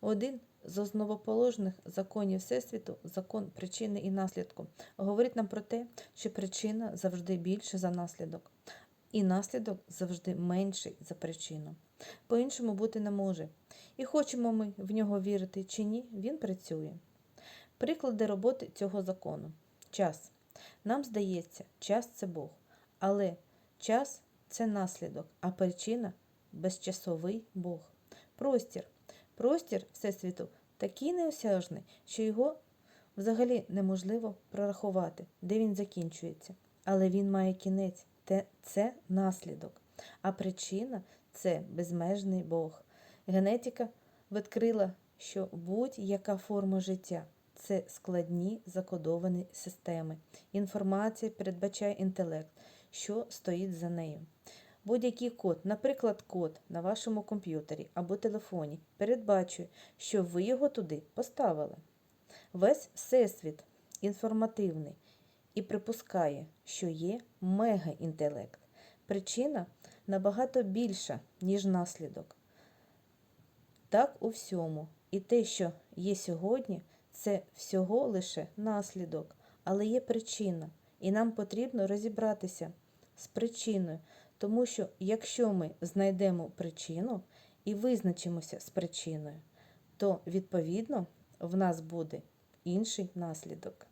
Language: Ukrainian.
Один з основоположних законів Всесвіту, закон причини і наслідку, говорить нам про те, що причина завжди більша за наслідок, і наслідок завжди менший за причину. По-іншому бути не може. І хочемо ми в нього вірити чи ні, він працює. Приклади роботи цього закону. Час. Нам здається, час це Бог, але час це наслідок, а причина безчасовий Бог. Простір. Простір Всесвіту такий неосяжний, що його взагалі неможливо прорахувати, де він закінчується. Але він має кінець, це наслідок. А причина це безмежний Бог. Генетика відкрила, що будь-яка форма життя це складні закодовані системи. Інформація передбачає інтелект, що стоїть за нею. Будь-який код, наприклад, код на вашому комп'ютері або телефоні, передбачує, що ви його туди поставили. Весь всесвіт інформативний і припускає, що є мегаінтелект. Причина набагато більша, ніж наслідок. Так у всьому. І те, що є сьогодні, це всього лише наслідок, але є причина, і нам потрібно розібратися з причиною, тому що якщо ми знайдемо причину і визначимося з причиною, то відповідно в нас буде інший наслідок.